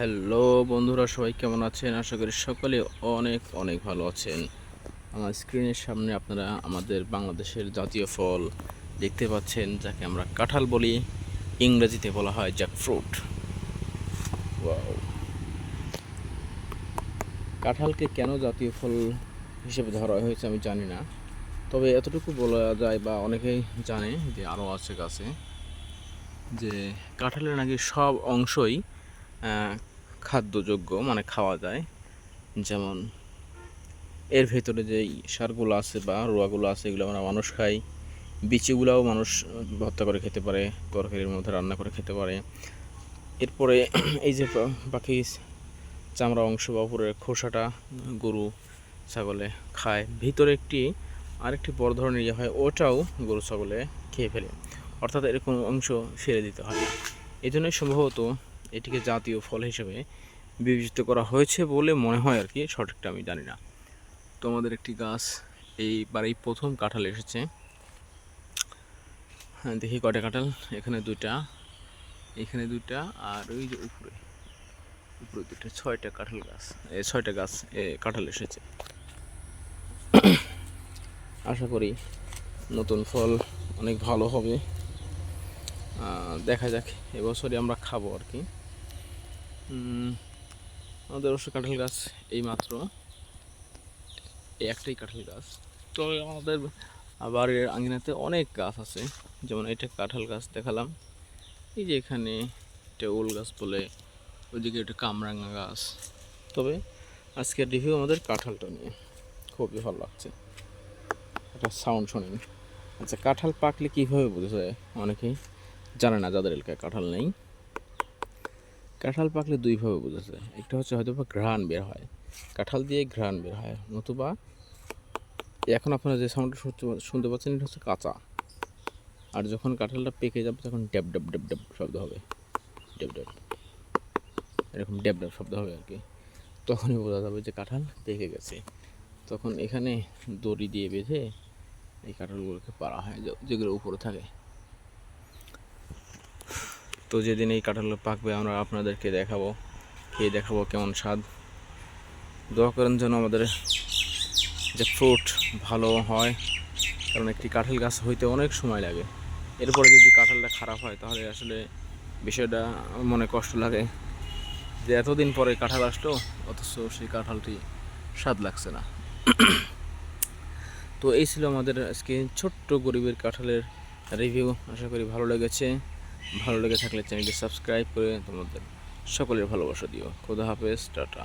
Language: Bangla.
হ্যালো বন্ধুরা, সবাই কেমন আছেন? আশা করি সকলে অনেক অনেক ভালো আছেন। আমার স্ক্রিনের সামনে আপনারা আমাদের বাংলাদেশের জাতীয় ফল দেখতে পাচ্ছেন, যাকে আমরা কাঁঠাল বলি। ইংরেজিতে বলা হয় জ্যাক ফ্রুট কাঁঠালকে কেন জাতীয় ফল হিসেবে ধরা হয়েছে আমি জানি না। তবে এতটুকু বলা যায় বা অনেকেই জানে যে আরও আছে গাছে, যে কাঁঠালের নাকি সব অংশই খাদ্যযোগ্য মানে খাওয়া যায়। যেমন এর ভেতরে যে সারগুলো আছে বা রোয়াগুলো আছে, এগুলো আমরা মানুষ খাই। বিচিগুলাও মানুষ ভর্তা করে খেতে পারে, তরকারির মধ্যে রান্না করে খেতে পারে। এরপরে এই যে বাকি চামড়া অংশ বা উপরের খোসাটা গরু ছাগলে খায়। ভিতরে একটি আরেকটি বড় ধরনের ইয়ে হয়, ওটাও গরু ছাগলে খেয়ে ফেলে। অর্থাৎ এরকম অংশ ফেলে দিতে হয়। এই জন্যই সম্ভবত এটিকে জাতীয় ফল হিসেবে বিবেচিত করা হয়েছে বলে মনে হয় আর কি, সঠিকটা আমি জানি না। তো আমাদের একটি গাছ এইবার এই প্রথম কাঁঠাল এসেছে। হ্যাঁ দেখি কটা কাঁঠাল, এখানে দুইটা এখানে দুইটা আর ওই যে উপরে উপরে দুইটা, ছয়টা কাঁঠাল গাছ এই ছয়টা গাছ, এ, কাঁঠাল এসেছে। আশা করি নতুন ফল অনেক ভালো হবে। দেখা যাক, এবছরই আমরা খাব আর কি। আমাদের অবশ্য কাঁঠাল গাছ এই মাত্র এই একটাই কাঁঠাল গাছ। তো আমাদের বাড়ির আঙিনাতে অনেক গাছ আছে। যেমন এটা কাঁঠাল গাছ দেখালাম। এই যে এখানে একটা ওল গাছ বলে, ওইদিকে একটা কামরাঙা গাছ। তবে আজকের রিভিউ আমাদের কাঁঠালটা নিয়ে। খুবই ভালো লাগছে। একটা সাউন্ড শোনেন। আচ্ছা কাঁঠাল পাকলে কীভাবে বোঝা যায়? অনেকেই জানে না, যাদের এলাকায় কাঁঠাল নেই। কাঁঠাল পাকলে দুইভাবে বোঝা যায় একটা হচ্ছে হয়তো বা ঘ্রাণ বের হয়। কাঁঠাল দিয়ে ঘ্রাণ বের হয়। নতুবা এখন আপনারা যে সাউন্ডটা শুনতে- শুনতে পাচ্ছেন, এটা হচ্ছে কাঁচা। আর যখন কাঁঠালটা পেকে যাবে, তখন ড্যাব ড্যাব ড্যাব ড্যাব শব্দ হবে। ড্যাব ড্যাব। এরকম ড্যাব ড্যাব শব্দ হবে আর কি। তখনই বোঝা যাবে যে কাঁঠাল পেকে গেছে। তখন এখানে দড়ি দিয়ে বেঁধে এই কাঁঠালগুলোকে পাড়া হয় যেগুলো উপরে থাকে। তো যেদিন এই কাঁঠাল পাকবে আমরা আপনাদেরকে দেখাবো, খেয়ে দেখাবো কেমন স্বাদ। দোয়া করেন যেন আমাদের যে ফ্রুট ভালো হয়, কারণ একটি কাঁঠাল গাছ হইতে অনেক সময় লাগে। এরপরে যদি কাঁঠালটা খারাপ হয়, তাহলে আসলে বিষয়টা মনে কষ্ট লাগে যে এতদিন পরে কাঁঠাল আসলো, অথচ সেই কাঁঠালটি স্বাদ লাগছে না। তো এই ছিল আমাদের আজকে ছোট্ট গরিবের কাঁঠালের রিভিউ আশা করি ভালো লেগেছে। ভালো লেগে থাকলে চ্যানেলটি সাবস্ক্রাইব করে তোমাদের সকলের ভালোবাসা দিও। খোদা হাফেজ টাটা।